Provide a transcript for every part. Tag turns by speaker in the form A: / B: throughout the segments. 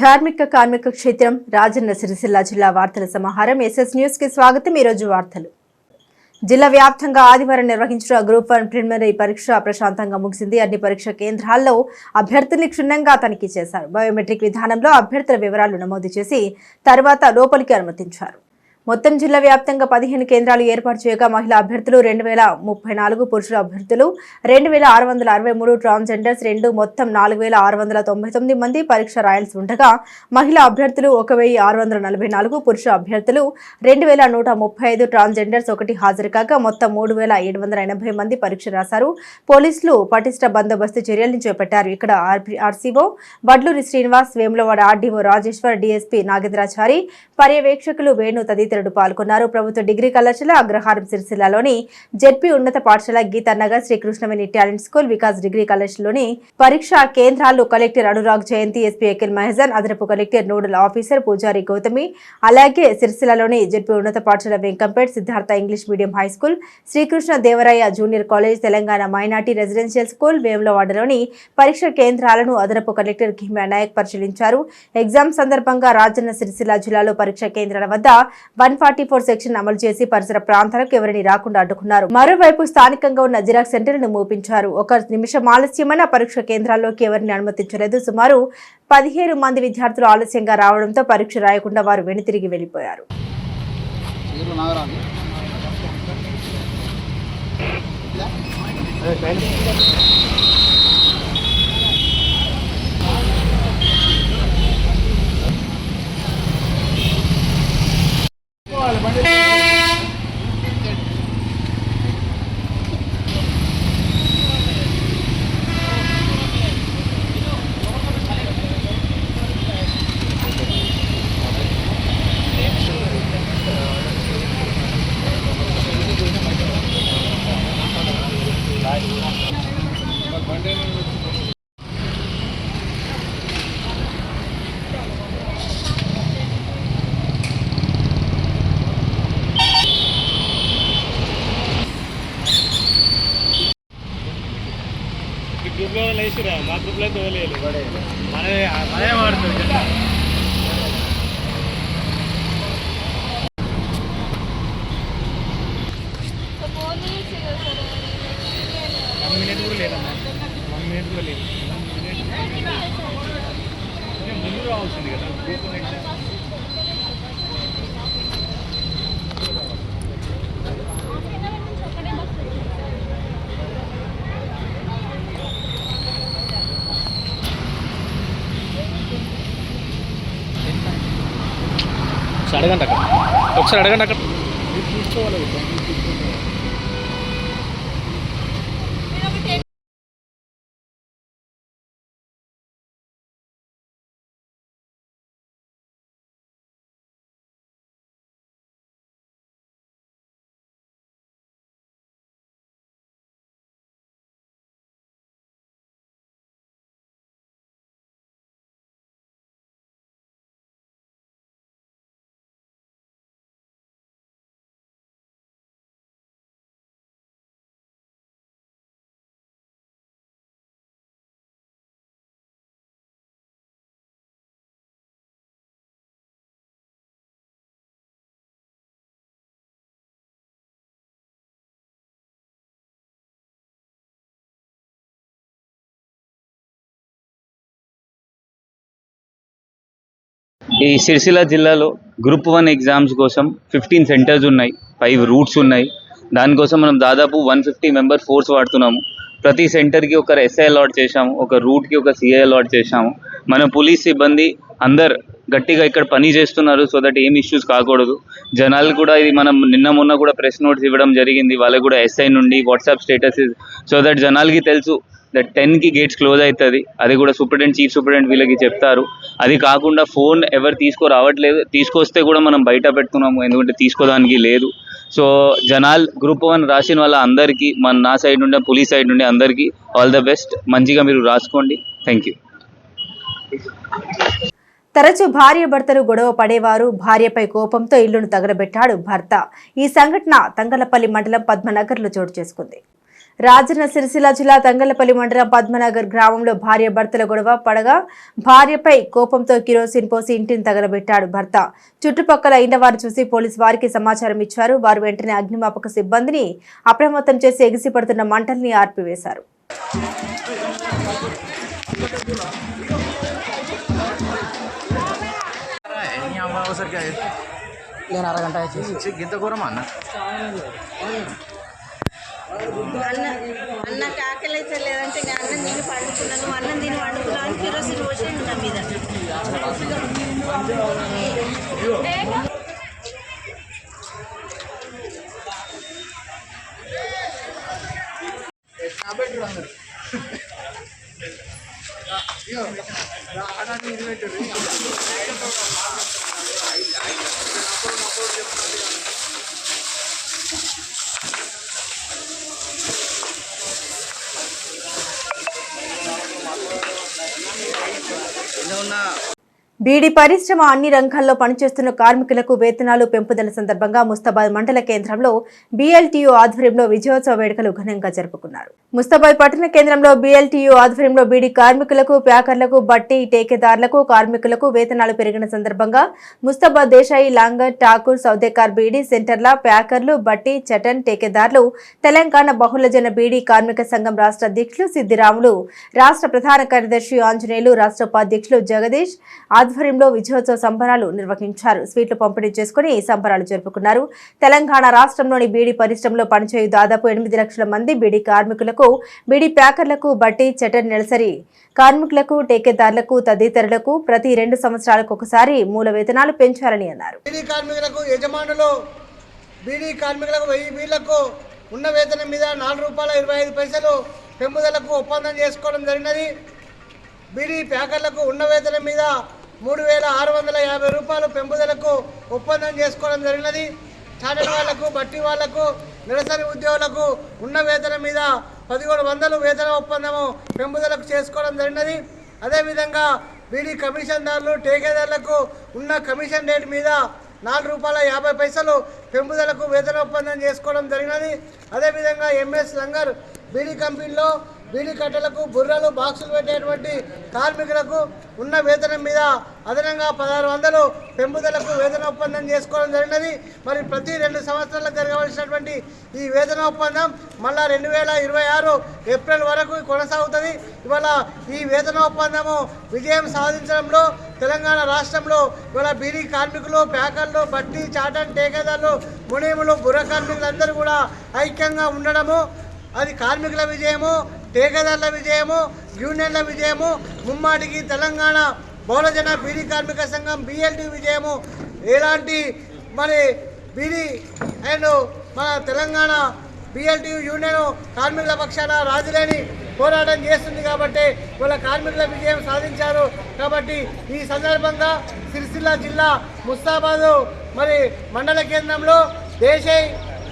A: ధార్మిక కార్మిక క్షేత్రం రాజన్న సిరిసిల్ల జిల్లా వార్తల సమాహారం. ఎస్ఎస్ న్యూస్కి స్వాగతం. ఈరోజు వార్తలు. జిల్లా వ్యాప్తంగా ఆదివారం నిర్వహించిన గ్రూప్ వన్ ప్రిలిమినరీ పరీక్ష ప్రశాంతంగా ముగిసింది. అన్ని పరీక్ష కేంద్రాల్లో అభ్యర్థుల్ని క్షుణ్ణంగా తనిఖీ చేశారు. బయోమెట్రిక్ విధానంలో అభ్యర్థుల వివరాలు నమోదు చేసి తర్వాత లోపలికి అనుమతించారు. మొత్తం జిల్లా వ్యాప్తంగా పదిహేను కేంద్రాలు ఏర్పాటు చేయగా మహిళా అభ్యర్థులు రెండు వేల ముప్పై నాలుగు పురుషుల అభ్యర్థులు రెండు వేల ఆరు వందల అరవై మూడు ట్రాన్స్జెండర్స్ రెండు మొత్తం నాలుగు వేల ఆరు వందల తొంభై తొమ్మిది మంది పరీక్ష రాయాల్సి ఉండగా మహిళా అభ్యర్థులు ఒక వెయ్యి ఆరు వందల నలభై నాలుగు పురుష అభ్యర్థులు రెండు వేల నూట ముప్పై ఐదు ట్రాన్స్జెండర్స్ ఒకటి హాజరు కాగా మొత్తం మూడు వేల ఏడు వందల ఎనభై మంది పరీక్ష రాశారు. పోలీసులు పటిష్ట బందోబస్తు చర్యలను చేపట్టారు. ఇక్కడ ఆర్పి- RCO Vadluri Srinivas Vemulawada RDO Rajeshwar DSP Nagendrachari పర్యవేక్షకులు Venu తదితరులు పాల్గొన్నారు. ప్రభుత్వ డిగ్రీ కళాశాల అగ్రహారం సిరిసిల్లాలోని జెడ్పీ ఉన్నత పాఠశాల Gitanagar Srikrishnaveni talent school Vikas degree కళాశాలలోని పరీక్షా కేంద్రాల్లో కలెక్టర్ అనురాగ్ జయంతి ఎస్పీ అఖిల్ మహజన్ అదనపు కలెక్టర్ నోడల్ ఆఫీసర్ పూజారి గౌతమి అలాగే సిరిసిల్లలోని జెడ్పీ ఉన్నత పాఠశాల Venkampet Siddhartha English medium high school Srikrishna Devaraya junior college Telangana minority residential school వేములవాడలోని పరీక్ష కేంద్రాలను అదనపు కలెక్టర్ కిమ్యా నాయక్ పరిశీలించారు. ఎగ్జామ్ సందర్భంగా రాజన్న సిరిసిల్ల జిల్లాలో పరీక్ష కేంద్రాల వద్ద వన్ ఫార్టీ ఫోర్ సెక్షన్ అమలు చేసి పరిసర ప్రాంతాలకు ఎవరిని రాకుండా అడ్డుకున్నారు. మరోవైపు స్థానికంగా ఉన్న జిరాక్స్ సెంటర్లను మూపించారు. ఒక నిమిషం ఆలస్యమైన పరీక్ష కేంద్రాల్లోకి ఎవరిని అనుమతించలేదు. సుమారు పదిహేను మంది విద్యార్థులు ఆలస్యంగా రావడంతో పరీక్ష రాయకుండా వారు వెనుతిరిగి
B: వెళ్ళిపోయారు. Thank you. వేసిరా మా గ్రూప్లో అయితే వేయలేదు మనమే మనమే వాడుతుంది వన్ మినిట్ కూడా లేదమ్మా వన్ మినిట్ కూడా లేదు కొంచెం ముందు రావాల్సింది కదా గ్రూప్ ఒకసారి అడగండి అక్కడ. ఒకసారి అడగండి అక్కడ. తీసుకోవాలి
C: ఈ సిరిసిల్ల జిల్లాలో గ్రూప్ వన్ ఎగ్జామ్స్ కోసం ఫిఫ్టీన్ సెంటర్స్ ఉన్నాయి ఫైవ్ రూట్స్ ఉన్నాయి. దానికోసం మనం దాదాపు వన్ ఫిఫ్టీ మెంబర్ ఫోర్స్ వాడుతున్నాము. ప్రతి సెంటర్కి ఒక ఎస్ఐ అలాట్ చేశాము ఒక రూట్కి ఒక సిఐ అలాట్ చేశాము. మన పోలీస్ సిబ్బంది అందరు గట్టిగా ఇక్కడ పని చేస్తున్నారు సో దట్ ఏం ఇష్యూస్ కాకూడదు. జనాలు కూడా ఇది మనం నిన్న మొన్న కూడా ప్రెస్ నోట్స్ ఇవ్వడం జరిగింది వాళ్ళకి కూడా ఎస్ఐ నుండి వాట్సాప్ స్టేటస్ సో దట్ జనాలకి తెలుసు టెన్కి గేట్స్ క్లోజ్ అవుతుంది. అది కూడా సూపరింటెండెంట్ చీఫ్ సూపరింటెండెంట్ వీళ్ళకి చెప్తారు. అది కాకుండా ఫోన్ ఎవరు తీసుకురావట్లేదు. తీసుకొస్తే కూడా మనం బయట పెడుతున్నాము. ఎందుకంటే తీసుకోవడానికి లేదు. సో జనాల్ గ్రూప్ వన్ రాసిన వాళ్ళ అందరికీ మన నా సైడ్ నుండి పోలీస్ సైడ్ నుండి అందరికీ ఆల్ ద బెస్ట్ మంచిగా మీరు రాసుకోండి. థ్యాంక్ యూ
A: తరచూ భార్య భర్తలు గొడవ పడేవారు. భార్యపై కోపంతో ఇల్లును తగలబెట్టాడు భర్త. ఈ సంఘటన తంగలపల్లి మండలం పద్మనగర్లో చోటు చేసుకుంది. రాజన్న సిరిసిల్ల జిల్లా తంగలపల్లి మండలం పద్మనగర్ గ్రామంలో భార్య భర్తల గొడవ పడగా భార్యపై కోపంతో కిరోసిన్ పోసి ఇంటిని తగలబెట్టాడు భర్త. చుట్టుపక్కల ఇంట వారు చూసి పోలీసు వారికి సమాచారం ఇచ్చారు. వారు వెంటనే అగ్నిమాపక సిబ్బందిని అప్రమత్తం చేసి ఎగిసిపడుతున్న మంటల్ని ఆర్పివేశారు.
D: నేను అరగంట గింత అన్న?
E: అన్న అన్న కాకలేసలేదంటే లేదంటే అన్నం తిని పండుకున్నాను అన్నం తిని పండుకున్నాను.
A: బీడీ పరిశ్రమ అన్ని రంగాల్లో పనిచేస్తున్న కార్మికులకు వేతనాలు పెంపుదల సందర్భంగా ముస్తాబాద్ మండల కేంద్రంలో బీఎల్టీయూ ఆధ్వర్యంలో విజయోత్సవ వేడుకలు ఘనంగా జరుపుకున్నారు. ముస్తాబాద్ పట్టణ కేంద్రంలో బీఎల్టీయూ ఆధ్వర్యంలో బీడీ కార్మికులకు ప్యాకర్లకు బట్టి టేకేదారులకు కార్మికులకు వేతనాలు పెరిగిన సందర్భంగా ముస్తాబాద్ దేశాయి లాంగర్ ఠాకూర్ సౌదేకార్ బీడీ సెంటర్ల ప్యాకర్లు బట్టి చటన్ టేకేదారులు తెలంగాణ బహుళజన బీడీ కార్మిక సంఘం రాష్ట్ర అధ్యక్షులు సిద్దిరాములు రాష్ట్ర ప్రధాన కార్యదర్శి ఆంజనేయులు రాష్ట్ర ఉపాధ్యక్షులు జగదీష్ ఆధ్వర్యంలో విజయోత్సవ సంబరాలు నిర్వహించారు. స్వీట్లు పంపిణీ చేసుకుని ఈ సంబరాలు జరుపుకున్నారు. తెలంగాణ రాష్ట్రంలోని బీడీ పరిశ్రమలో పనిచేయు దాదాపు ఎనిమిది లక్షల మంది బీడీ కార్మికులకు బీడీ ప్యాకర్లకు బట్టి చటన్ నెలసరి కార్మికులకు టేకేదారులకు తదితరులకు ప్రతి రెండు సంవత్సరాలకు ఒకసారి మూల వేతనాలు పెంచాలని అన్నారు.
F: బీడీ కార్మికులకు యజమానులు బీడీ కార్మికులకు వెయ్యి వీళ్ళకు ఉన్న వేతనం మీద నాలుగు రూపాయల ఇరవై ఐదు పైసలు పెంపుదలకు ఒప్పందం చేసుకోవడం జరిగినది. బీడీ ప్యాకర్లకు ఉన్న వేతనం మీద మూడు వేల ఆరు వందల యాభై రూపాయలు పెంపుదలకు ఒప్పందం చేసుకోవడం జరిగినది. చాటన్ వాళ్ళకు బట్టి వాళ్ళకు నిరసని ఉద్యోగులకు ఉన్న వేతనం మీద పదిహేడు వందలు వేతన ఒప్పందము పెంపుదలకు చేసుకోవడం జరిగినది. అదేవిధంగా బీడీ కమిషన్దారులు టేకేదారులకు ఉన్న కమిషన్ రేట్ మీద నాలుగు రూపాయల యాభై పైసలు పెంపుదలకు వేతన ఒప్పందం చేసుకోవడం జరిగినది. అదేవిధంగా ఎంఎస్ లంగర్ బీడీ కంపెనీలో బీడీ కట్టెలకు బుర్రలు బాక్సులు పెట్టేటువంటి కార్మికులకు ఉన్న వేతనం మీద అదనంగా పదహారు వందలు పెంపుదలకు వేతన ఒప్పందం చేసుకోవడం జరిగినది. మరి ప్రతి రెండు సంవత్సరాలకు జరగవలసినటువంటి ఈ వేతన ఒప్పందం మళ్ళా రెండు వేల ఇరవై ఆరు ఏప్రిల్ వరకు కొనసాగుతుంది. ఇవాళ ఈ వేతన ఒప్పందము విజయం సాధించడంలో తెలంగాణ రాష్ట్రంలో ఇవాళ బీడీ కార్మికులు ప్యాకర్లు బట్టి చాటన్ టేకేదారులు మునీములు బుర్ర కార్మికులందరూ కూడా ఐక్యంగా ఉండడము అది కార్మికుల విజయము టేకేదారుల విజయము యూనియన్ల విజయము ముమ్మాటికి తెలంగాణ బహుళజన బీడీ కార్మిక సంఘం బిఎల్టీ విజయము. ఎలాంటి మరి బీడీ అండ్ మన తెలంగాణ బిఎల్టీ యూనియన్ కార్మికుల పక్షాన రాజులేని పోరాటం చేస్తుంది కాబట్టి వాళ్ళ కార్మికుల విజయం సాధించారు కాబట్టి ఈ సందర్భంగా సిరిసిల్ల జిల్లా ముస్తాబాదు మరి మండల కేంద్రంలో దేశై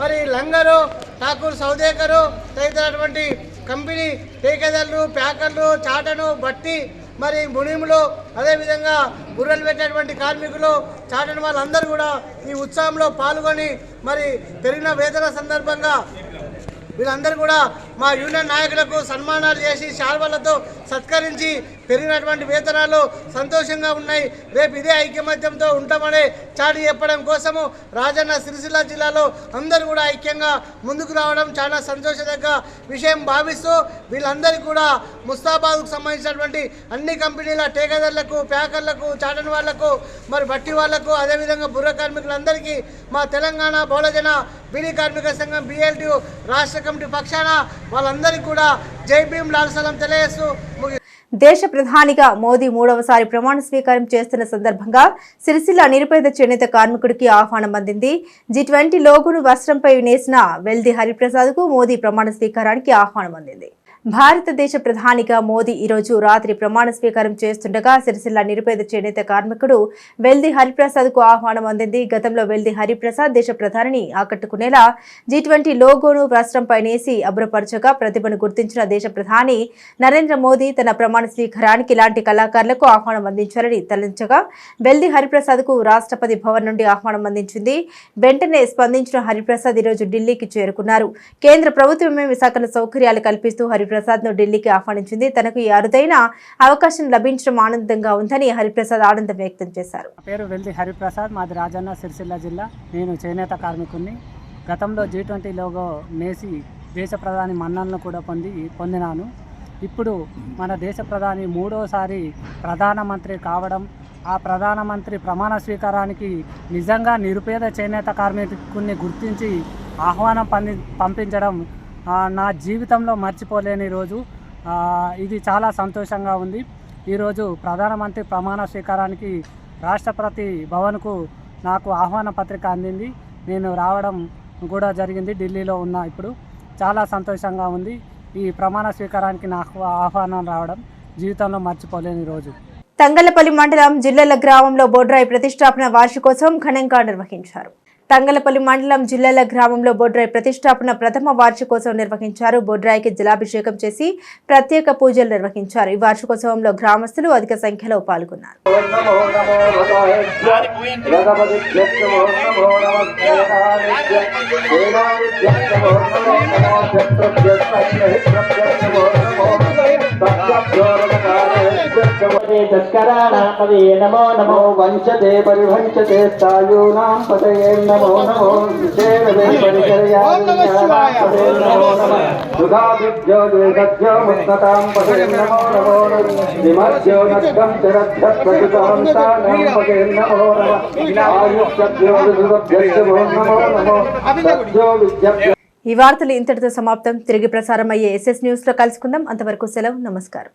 F: మరి లంగరు ఠాకూర్ సౌదేకరు తదితరటువంటి కంపెనీ టేకేదారులు ప్యాకర్లు చాటను బట్టి మరి మునిములు అదేవిధంగా బుర్రలు పెట్టేటువంటి కార్మికులు చాటని వాళ్ళందరూ కూడా ఈ ఉత్సవంలో పాల్గొని మరి పెరిగిన వేతన సందర్భంగా వీళ్ళందరూ కూడా మా యూనియన్ నాయకులకు సన్మానాలు చేసి శాల్వాలతో సత్కరించి పెరిగినటువంటి వేతనాలు సంతోషంగా ఉన్నాయి. రేపు ఇదే ఐక్యమత్యంతో ఉంటామని చాటి చెప్పడం కోసము రాజన్న సిరిసిల్ల జిల్లాలో అందరూ కూడా ఐక్యంగా ముందుకు రావడం చాలా సంతోషదగ్గ విషయం భావిస్తూ వీళ్ళందరికీ కూడా ముస్తాబాద్కు సంబంధించినటువంటి అన్ని కంపెనీల టేకదర్లకు ప్యాకర్లకు చాటన్ వాళ్ళకు మరి బట్టి వాళ్ళకు అదేవిధంగా బుర్ర కార్మికులందరికీ మా తెలంగాణ బహుళజన బీడీ కార్మిక సంఘం బిఎల్టీ రాష్ట్ర కమిటీ పక్షాన వాళ్ళందరికీ కూడా జై భీమ్ లాల్ సలం తెలియజేస్తూ
A: దేశ ప్రధానిగా మోదీ మూడవసారి ప్రమాణ స్వీకారం చేస్తున్న సందర్భంగా సిరిసిల్ల నిరుపేద చేనేత కార్మికుడికి ఆహ్వానం అందింది. జీ ట్వంటీ లోగును వస్త్రంపై నేసిన వెల్ది హరిప్రసాద్కు మోదీ ప్రమాణ స్వీకారానికి ఆహ్వానం అందింది. భారతదేశ ప్రధానిగా మోదీ ఈరోజు రాత్రి ప్రమాణ స్వీకారం చేస్తుండగా సిరిసిల్ల నిరుపేద చేనేత కార్మికుడు వెల్ది హరిప్రసాద్కు ఆహ్వానం అందింది. గతంలో వెల్ది హరిప్రసాద్ దేశ ప్రధానిని ఆకట్టుకునేలా జీ ట్వంటీ లోగోను రాష్ట్రం పైనేసి అభ్రపరచగా ప్రతిభను గుర్తించిన దేశ ప్రధాని నరేంద్ర మోదీ తన ప్రమాణ స్వీకారానికి ఇలాంటి కళాకారులకు ఆహ్వానం అందించారని తలంచగా వెల్ది హరిప్రసాద్కు రాష్ట్రపతి భవన్ నుండి ఆహ్వానం అందించింది. వెంటనే స్పందించిన హరిప్రసాద్ ఈరోజు ఢిల్లీకి చేరుకున్నారు. కేంద్ర ప్రభుత్వమే విశాఖలో సౌకర్యాలు కల్పిస్తూ హరి ను ఢిల్లీకి ఆహ్వానించింది. తనకు ఈ అరుదైన అవకాశం లభించడం ఆనందంగా ఉందని హరిప్రసాద్ ఆనందం వ్యక్తం చేశారు.
G: పేరు వెల్ది హరిప్రసాద్ మాది రాజన్న సిరిసిల్ల జిల్లా. నేను చేనేత కార్మికుడిని గతంలో జీ ట్వంటీ లోగో నేసి దేశ ప్రధాని మన్నలను కూడా పొంది పొందినాను. ఇప్పుడు మన దేశ ప్రధాని మూడోసారి ప్రధానమంత్రి కావడం ఆ ప్రధానమంత్రి ప్రమాణ స్వీకారానికి నిజంగా నిరుపేద చేనేత కార్మికుడిని గుర్తించి ఆహ్వానం పంపించడం నా జీవితంలో మర్చిపోలేని రోజు. ఇది చాలా సంతోషంగా ఉంది. ఈరోజు ప్రధానమంత్రి ప్రమాణ స్వీకారానికి రాష్ట్రపతి భవన్కు నాకు ఆహ్వాన పత్రిక అందింది. నేను రావడం కూడా జరిగింది ఢిల్లీలో ఉన్న ఇప్పుడు. చాలా సంతోషంగా ఉంది ఈ ప్రమాణ స్వీకారానికి నాకు ఆహ్వానం రావడం. జీవితంలో మర్చిపోలేని రోజు.
A: తంగలపల్లి మండలం జిల్లెల గ్రామంలో బొడ్రాయి ప్రతిష్టాపన వార్షికోత్సవం ఘనంగా నిర్వహించారు. తంగలపల్లి మండలం జిల్లాల గ్రామంలో బొడ్రాయి ప్రతిష్టాపన ప్రథమ వార్షికోత్సవం నిర్వహించారు. బొడ్రాయికి జలాభిషేకం చేసి ప్రత్యేక పూజలు నిర్వహించారు. ఈ వార్షికోత్సవంలో గ్రామస్తులు అధిక సంఖ్యలో పాల్గొన్నారు.
H: నమో నమో వంచతే స్థాయూనాం నమో నమో నమో నమ ముస్నతాం పదే నమో నమో తానం పదే నమో నమ ఆయుష్యభ్యో విభ్యో నమో నమో సత్యో విద్యభ్యో.
A: ఈ వార్తలు ఇంతటితో సమాప్తం. తిరిగి ప్రసారం అయ్యే ఎస్ఎస్ న్యూస్లో కలుసుకుందాం. అంతవరకు సెలవు. నమస్కారం.